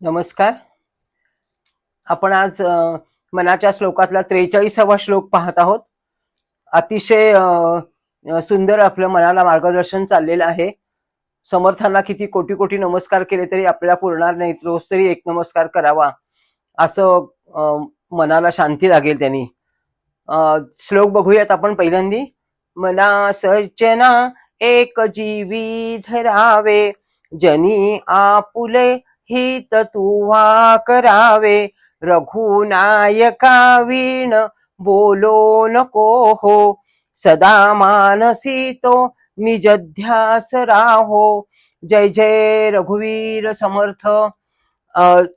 नमस्कार. आपण आज मनाच्या श्लोकातला त्रेचाळीसावा श्लोक पाहत आहोत. अतिशय सुंदर आपलं मनाला मार्गदर्शन चाललेलं आहे. समर्थांना किती कोटी कोटी नमस्कार केले तरी आपल्याला पुरणार नाही रोज तरी एक नमस्कार करावा. असं मनाला शांती लागेल त्यांनी. श्लोक बघूयात आपण पहिल्यांदी. मना सज्जना एक जीवी धरावे. जनी आपुले हित तुवा करावे. रघुनायका वीण बोलो नको हो. सदा मानसी तो निज ध्यास राहो. जय जय रघुवीर समर्थ.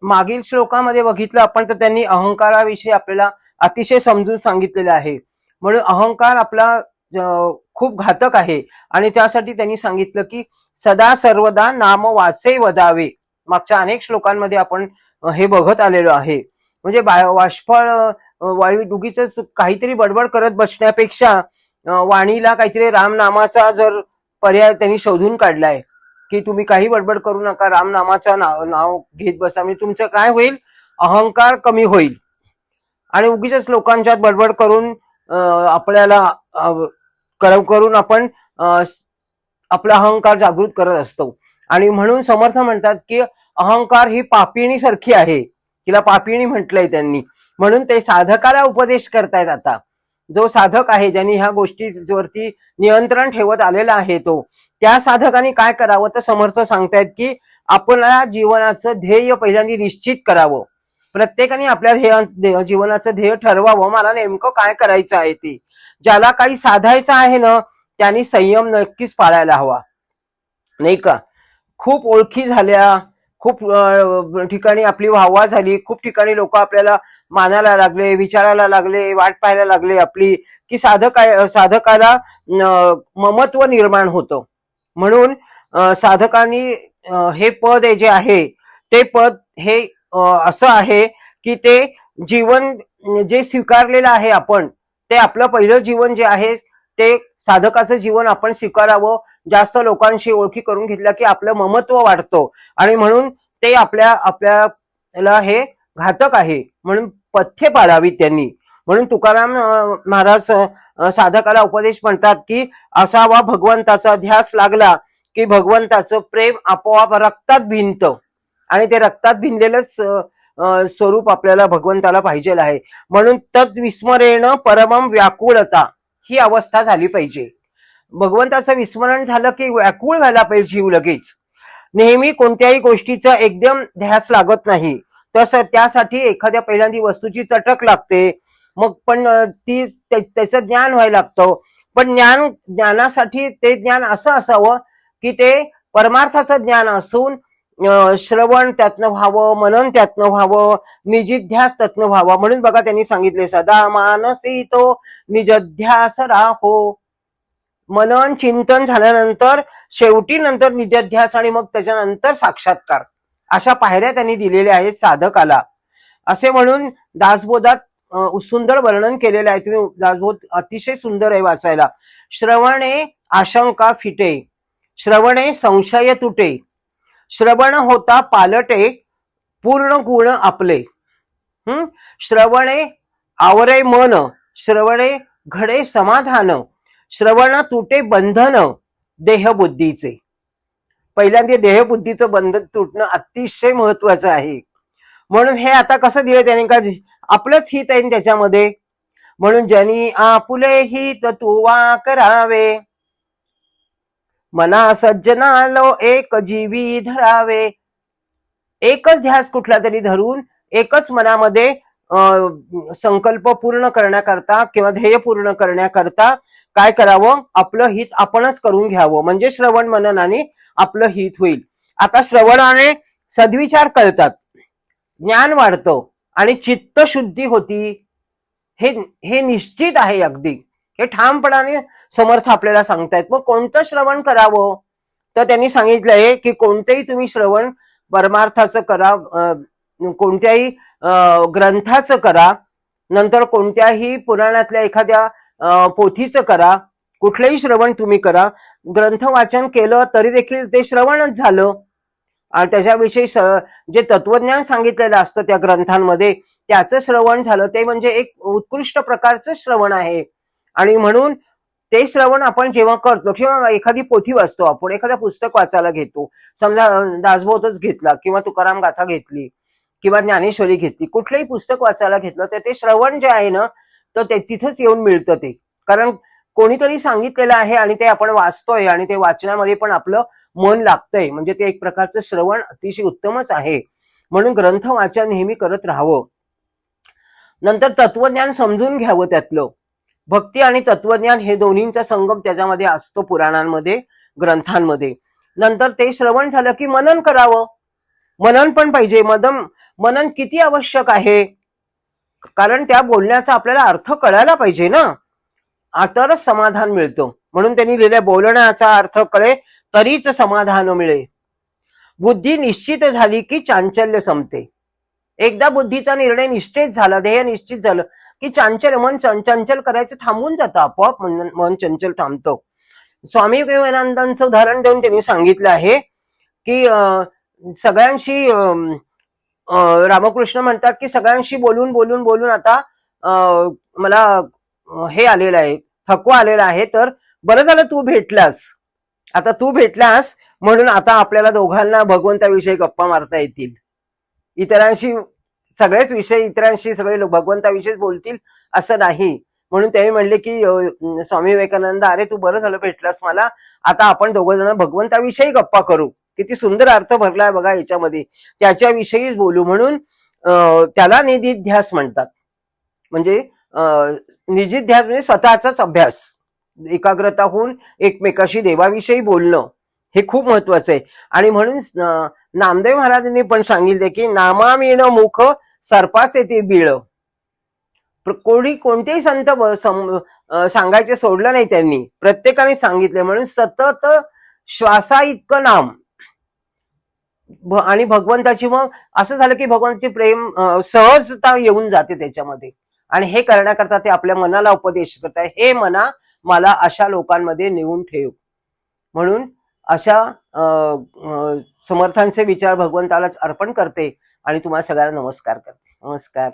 मागील श्लोकामध्ये बघितलं आपण तर त्यांनी अहंकाराविषयी आपल्याला अतिशय समजून सांगितलेलं आहे. म्हणून अहंकार आपला खूप घातक आहे. आणि त्यासाठी त्यांनी सांगितलं की सदा सर्वदा नाम वाचे वदावे. मागच्या अनेक श्लोकांमध्ये आपण हे बघत आलेलो आहे. म्हणजे बा- वाष्फळ वायू डुगीच काहीतरी बडबड करत बसण्यापेक्षा वाणीला काहीतरी रामनामाचा जर पर्याय त्यांनी शोधून काढलाय की तुम्ही काही बडबड करू नका रामनामाचा नाव नाव घेत बसा म्हणजे तुमचं काय होईल? अहंकार कमी होईल. आणि उगीच लोकांच्यात बडबड करून आपल्याला करून आपण आपला अहंकार जागृत करत असतो. आणि म्हणून समर्थ म्हणतात की अहंकार ही पापिणी सारखी आहे. तिला पापिणी म्हटलंय त्यांनी. म्हणून ते साधकाला उपदेश करतायत आता. जो साधक आहे ज्यांनी ह्या गोष्टीवरती नियंत्रण ठेवत आलेला आहे तो त्या साधकाने काय करावं? तर समर्थ सांगतायत की आपल्या जीवनाचं ध्येय पहिल्यांदा निश्चित करावं. प्रत्येकाने आपल्या ध्येय जीवनाचं ध्येय ठरवावं. मला नेमकं काय करायचं आहे ते? ज्याला काही साधायचं आहे ना त्यांनी संयम नक्कीच पाळायला हवा. नाही का? खूप ओळखी झाल्या खूप ठिकाणी आपली वाहवा झाली खूप ठिकाणी लोक आपल्याला मानायला लागले विचारायला लागले वाट पाहायला लागले आपली की साधक साधकाला ममत्व निर्माण होतं. म्हणून साधकांनी हे पद हे जे आहे ते पद हे असं आहे की ते जीवन जे स्वीकारलेलं आहे आपण ते आपलं पहिलं जीवन जे आहे ते साधकाचं जीवन आपण स्वीकारावं जास्त लोकांशी ओळखी करून घेतल्या की आपलं ममत्व वाढतं. आणि म्हणून ते आपल्या आपल्याला हे घातक आहे. म्हणून पथ्य पाळावीत त्यांनी. म्हणून तुकाराम महाराज साधकाला उपदेश म्हणतात की असावा भगवंताचा ध्यास लागला की भगवंताचं प्रेम आपोआप रक्तात भिनत आणि ते रक्तात भिनलेलंच स्वरूप आपल्याला भगवंताला पाहिजे आहे. म्हणून तत् विस्मरेण परमम व्याकुळता ही अवस्था झाली पाहिजे. भगवंताचं विस्मरण झालं की व्याकुळ व्हायला पाहिजे जीव लगेच. नेहमी कोणत्याही गोष्टीचा एकदम ध्यास लागत नाही. तसं त्यासाठी एखाद्या पहिल्यांदी वस्तूची चटक लागते. मग पण ती त्याचं ज्ञान व्हायला लागतं. पण ज्ञान ज्ञानासाठी ते ज्ञान असं असावं की ते परमार्थाचं ज्ञान असून श्रवण त्यातनं व्हावं मनन त्यातनं व्हावं निजिध्यास त्यातनं व्हावं. म्हणून बघा त्यांनी सांगितले सदा मानसी तो निजध्यास राहो. मनन चिंतन झाल्यानंतर शेवटी नंतर निजध्यास आणि मग त्याच्यानंतर साक्षात्कार. अशा पायऱ्या त्यांनी दिलेल्या आहेत साधकाला. असे म्हणून दासबोधात सुंदर वर्णन केलेलं आहे. तुम्ही दासबोध अतिशय सुंदर आहे वाचायला. श्रवणे आशंका फिटे. श्रवणे संशय तुटे. श्रवण होता पालटे पूर्ण गुण आपले. हम्म श्रवणे आवरे मन. श्रवणे घडे समाधान. श्रवण तुटे बंधन देहबुद्धीचे. पहिल्यांदा देहबुद्धीचं बंधन तुटणं अतिशय महत्वाचं आहे. म्हणून हे आता कसं दिलं त्याने? का आपलंच हित आहे त्याच्यामध्ये. म्हणून ज्यांनी आपुले हित तुवा करावे. मना सज्जनालो एक जीवी धरावे. एकच ध्यास कुठला तरी धरून एकच मनामध्ये संकल्प पूर्ण करण्याकरता किंवा ध्येय पूर्ण करण्याकरता काय करावं? आपलं हित आपणच करून घ्यावं. म्हणजे श्रवण मननाने आपलं हित होईल. आता श्रवणाने सद्विचार कळतात. ज्ञान वाढतं आणि चित्त शुद्धी होती. हे हे निश्चित आहे अगदी. हे ठामपणाने समर्थ आपल्याला सांगतायत. मग कोणतं श्रवण करावं? तर त्यांनी सांगितलंय की कोणतंही तुम्ही श्रवण परमार्थाचं करा कोणत्याही ग्रंथाचं करा नंतर कोणत्याही पुराणातल्या एखाद्या पोथीचं करा कुठलंही श्रवण तुम्ही करा ग्रंथ वाचन केलं तरी देखील ते श्रवणच झालं. आणि त्याच्याविषयी स- जे तत्वज्ञान सांगितलेलं असतं त्या ग्रंथांमध्ये त्याचं श्रवण झालं ते म्हणजे एक उत्कृष्ट प्रकारचं श्रवण आहे. आणि म्हणून ते श्रवण आपण जेव्हा करतो किंवा एखादी पोथी वाचतो आपण एखादं पुस्तक वाचायला घेतो समजा दासबोधच घेतला किंवा तुकाराम गाथा घेतली किंवा ज्ञानेश्वरी घेतली. कुठलंही पुस्तक वाचायला घेतलं तर ते श्रवण जे आहे ना तर ते तिथंच येऊन मिळतं ते. कारण कोणीतरी सांगितलेलं आहे आणि ते आपण वाचतोय आणि ते वाचण्यामध्ये पण आपलं मन लागतंय. म्हणजे ते एक प्रकारचं श्रवण अतिशय उत्तमच आहे. म्हणून ग्रंथ वाचन नेहमी करत राहावं. नंतर तत्वज्ञान समजून घ्यावं त्यातलं. भक्ती आणि तत्वज्ञान हे दोन्हींचा संगम त्याच्यामध्ये असतो पुराणांमध्ये ग्रंथांमध्ये. नंतर ते श्रवण झालं की मनन करावं. मनन पण पाहिजे. मदम मनन किती आवश्यक आहे? कारण त्या बोलण्याचा आपल्याला अर्थ कळायला पाहिजे ना. आ, तरच समाधान मिळतो. म्हणून त्यांनी लिहिलंय बोलण्याचा अर्थ कळे तरीच समाधान मिळे. बुद्धी निश्चित झाली की चांचल्य संपते. एकदा बुद्धीचा निर्णय निश्चित झाला ध्येय निश्चित झालं की चांचल्य मन चंचल करायचं थांबून जातं आपोआप मन मन चंचल थांबतो. स्वामी विवेकानंदांचं उदाहरण देऊन त्यांनी सांगितलं आहे की सगळ्यांशी रामकृष्ण म्हणतात की सगळ्यांशी बोलून बोलून बोलून आता मला हे आलेलं आहे थकवा आलेला आहे. तर बरं झालं तू भेटलास. आता तू भेटलास म्हणून आता आपल्याला दोघांना भगवंताविषयी गप्पा मारता येतील. इतरांशी सगळेच विषय इतरांशी सगळे लोक भगवंताविषयीच बोलतील असं नाही. म्हणून त्यांनी म्हणले की स्वामी विवेकानंद अरे तू बरं झालं भेटलास मला. आता आपण दोघ जण भगवंताविषयी गप्पा करू. किती सुंदर अर्थ भरलाय बघा याच्यामध्ये. त्याच्याविषयीच बोलू म्हणून त्याला निधिध्यास म्हणतात. म्हणजे अं, निजिध्यास म्हणजे स्वतःचाच अभ्यास. एकाग्रता होऊन एकमेकाशी देवाविषयी बोलणं हे खूप महत्वाचं आहे. आणि म्हणून नामदेव महाराजांनी पण सांगितले की नामामीन मुख सर्पाचे ते बिळ कोणी कोणतेही संत सम- सांगायचे सोडलं नाही त्यांनी. प्रत्येकाने सांगितले म्हणून सतत श्वासा इतकं नाम. आणि भगवंताची मग असं झालं की भगवंताची प्रेम सहजता येऊन जाते त्याच्यामध्ये. आणि हे करण्याकरता ते आपल्या मनाला उपदेश करत आहे हे मना मला अशा लोकांमध्ये नेऊन ठेव. म्हणून अशा समर्थांचे विचार भगवंताला अर्पण करते आणि तुम्हाला सगळ्यांना नमस्कार करते. नमस्कार.